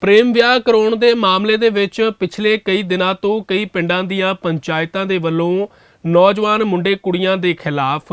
ਪ੍ਰੇਮ ਵਿਆਹ ਕਰਾਉਣ ਦੇ ਮਾਮਲੇ ਦੇ ਵਿੱਚ ਪਿਛਲੇ ਕਈ ਦਿਨਾਂ ਤੋਂ ਕਈ ਪਿੰਡਾਂ ਦੀਆਂ ਪੰਚਾਇਤਾਂ ਦੇ ਵੱਲੋਂ ਨੌਜਵਾਨ ਮੁੰਡੇ ਕੁੜੀਆਂ ਦੇ ਖਿਲਾਫ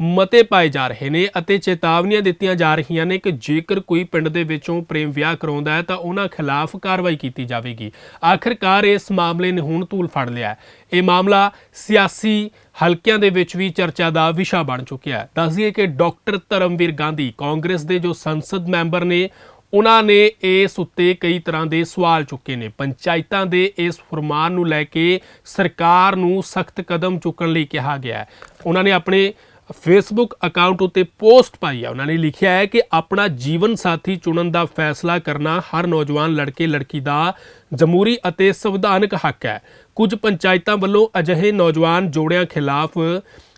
ਮਤੇ ਪਾਏ ਜਾ ਰਹੇ ਨੇ ਅਤੇ ਚੇਤਾਵਨੀਆਂ ਦਿੱਤੀਆਂ ਜਾ ਰਹੀਆਂ ਨੇ ਕਿ ਜੇਕਰ ਕੋਈ ਪਿੰਡ ਦੇ ਵਿੱਚੋਂ ਪ੍ਰੇਮ ਵਿਆਹ ਕਰਾਉਂਦਾ ਹੈ ਤਾਂ ਉਹਨਾਂ ਖਿਲਾਫ ਕਾਰਵਾਈ ਕੀਤੀ ਜਾਵੇਗੀ। ਆਖਿਰਕਾਰ ਇਸ ਮਾਮਲੇ ਨੇ ਹੁਣ ਧੂਲ ਫੜ ਲਿਆ ਇਹ ਮਾਮਲਾ ਸਿਆਸੀ ਹਲਕਿਆਂ ਦੇ ਵਿੱਚ ਵੀ ਚਰਚਾ ਦਾ ਵਿਸ਼ਾ ਬਣ ਚੁੱਕਿਆ ਹੈ। ਦੱਸ ਕਿ ਡਾਕਟਰ ਧਰਮਵੀਰ ਗਾਂਧੀ ਕਾਂਗਰਸ ਦੇ ਜੋ ਸੰਸਦ ਮੈਂਬਰ ਨੇ ਉਹਨਾਂ ਨੇ ਇਸ ਉੱਤੇ ਕਈ ਤਰ੍ਹਾਂ ਦੇ ਸਵਾਲ ਚੁੱਕੇ ਨੇ। ਪੰਚਾਇਤਾਂ ਦੇ ਇਸ ਫਰਮਾਨ ਨੂੰ ਲੈ ਕੇ ਸਰਕਾਰ ਨੂੰ ਸਖਤ ਕਦਮ ਚੁੱਕਣ ਲਈ ਕਿਹਾ ਗਿਆ ਹੈ। ਉਹਨਾਂ ਨੇ ਆਪਣੇ ਫੇਸਬੁੱਕ ਅਕਾਊਂਟ ਉੱਤੇ ਪੋਸਟ ਪਾਈ ਹੈ ਉਹਨਾਂ ਨੇ ਲਿਖਿਆ ਹੈ ਕਿ ਆਪਣਾ ਜੀਵਨ ਸਾਥੀ ਚੁਣਨ ਦਾ ਫੈਸਲਾ ਕਰਨਾ ਹਰ ਨੌਜਵਾਨ ਲੜਕੇ ਲੜਕੀ ਦਾ ਜਮਹੂਰੀ ਅਤੇ ਸੰਵਿਧਾਨਕ ਹੱਕ ਹੈ। ਕੁਝ ਪੰਚਾਇਤਾਂ ਵੱਲੋਂ ਅਜਿਹੇ ਨੌਜਵਾਨ ਜੋੜਿਆਂ ਖਿਲਾਫ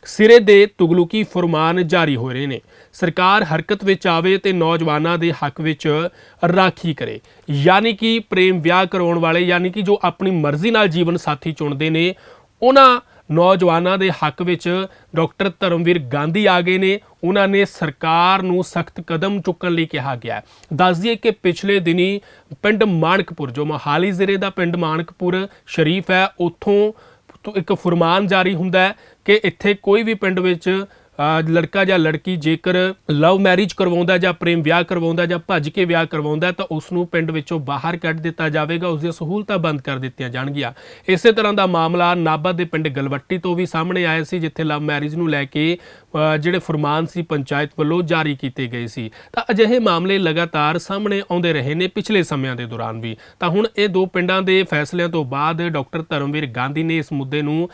ਸਿਰੇ ਦੇ ਤੁਗਲੁਕੀ ਫਰਮਾਨ ਜਾਰੀ ਹੋ ਰਹੇ ਨੇ। ਸਰਕਾਰ ਹਰਕਤ ਵਿੱਚ ਆਵੇ ਤੇ ਨੌਜਵਾਨਾਂ ਦੇ ਹੱਕ ਵਿੱਚ ਰਾਖੀ ਕਰੇ। ਯਾਨੀ ਕਿ ਪ੍ਰੇਮ ਵਿਆਹ ਕਰਾਉਣ ਵਾਲੇ, ਯਾਨੀ ਕਿ ਜੋ ਆਪਣੀ ਮਰਜ਼ੀ ਨਾਲ ਜੀਵਨ ਸਾਥੀ ਚੁਣਦੇ ਨੇ, ਉਹਨਾਂ ਨੌਜਵਾਨਾਂ ਦੇ ਹੱਕ ਵਿੱਚ ਡਾਕਟਰ ਧਰਮਵੀਰ ਗਾਂਧੀ ਆ ਗਏ ਨੇ। ਉਹਨਾਂ ਨੇ ਸਰਕਾਰ ਨੂੰ ਸਖਤ ਕਦਮ ਚੁੱਕਣ ਲਈ ਕਿਹਾ ਗਿਆ। ਹੈ। ਦੱਸ ਦਈਏ ਕਿ ਪਿਛਲੇ ਦਿਨੀ ਪਿੰਡ ਮਾਣਕਪੁਰ ਜੋ ਮੋਹਾਲੀ ਜ਼ਿਲ੍ਹੇ ਦਾ ਪਿੰਡ ਮਾਣਕਪੁਰ ਸ਼ਰੀਫ ਹੈ, ਉੱਥੋਂ ਇੱਕ ਫਰਮਾਨ ਜਾਰੀ ਹੁੰਦਾ ਹੈ ਕਿ ਇੱਥੇ ਕੋਈ ਵੀ ਪਿੰਡ ਵਿੱਚ ਲੜਕਾ ਜਾਂ ਲੜਕੀ ਜੇਕਰ ਲਵ ਮੈਰਿਜ ਕਰਵਾਉਂਦਾ ਜਾਂ ਪ੍ਰੇਮ ਵਿਆਹ ਕਰਵਾਉਂਦਾ ਜਾਂ ਭੱਜ ਕੇ ਵਿਆਹ ਕਰਵਾਉਂਦਾ, ਤਾਂ ਉਸ ਨੂੰ ਪਿੰਡ ਵਿੱਚੋਂ ਬਾਹਰ ਕੱਢ ਦਿੱਤਾ ਜਾਵੇਗਾ ਉਸ ਦੀਆਂ ਸਹੂਲਤਾਂ ਬੰਦ ਕਰ ਦਿੱਤੀਆਂ ਜਾਣਗੀਆਂ। ਇਸੇ ਤਰ੍ਹਾਂ ਦਾ ਮਾਮਲਾ ਨਾਭਾ ਦੇ ਪਿੰਡ ਗਲਵੱਟੀ ਤੋਂ ਵੀ ਸਾਹਮਣੇ ਆਇਆ ਸੀ, ਜਿੱਥੇ ਲਵ ਮੈਰਿਜ ਨੂੰ ਲੈ ਕੇ ਜਿਹੜੇ ਫਰਮਾਨ ਸੀ ਪੰਚਾਇਤ ਵੱਲੋਂ ਜਾਰੀ ਕੀਤੇ ਗਏ ਸੀ। ਤਾਂ ਅਜਿਹੇ ਮਾਮਲੇ ਲਗਾਤਾਰ ਸਾਹਮਣੇ ਆਉਂਦੇ ਰਹੇ ਨੇ ਪਿਛਲੇ ਸਮਿਆਂ ਦੇ ਦੌਰਾਨ ਵੀ। ਤਾਂ ਹੁਣ ਇਹ ਦੋ ਪਿੰਡਾਂ ਦੇ ਫੈਸਲਿਆਂ ਤੋਂ ਬਾਅਦ ਡਾਕਟਰ ਧਰਮਵੀਰ ਗਾਂਧੀ ਨੇ ਇਸ ਮੁੱਦੇ ਨੂੰ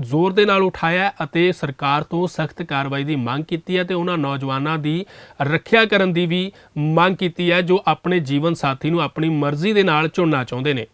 ਜ਼ੋਰ ਦੇ ਨਾਲ ਉਠਾਇਆ ਅਤੇ ਸਰਕਾਰ ਤੋਂ ਸਖ਼ਤ ਸਖਤ ਕਾਰਵਾਈ ਦੀ ਮੰਗ ਕੀਤੀ ਹੈ ਤੇ ਉਹਨਾਂ ਨੌਜਵਾਨਾਂ ਦੀ ਰੱਖਿਆ ਕਰਨ ਦੀ ਵੀ ਮੰਗ ਕੀਤੀ ਹੈ ਜੋ ਆਪਣੇ ਜੀਵਨ ਸਾਥੀ ਨੂੰ ਆਪਣੀ ਮਰਜ਼ੀ ਦੇ ਨਾਲ ਚੁਣਨਾ ਚਾਹੁੰਦੇ ਨੇ।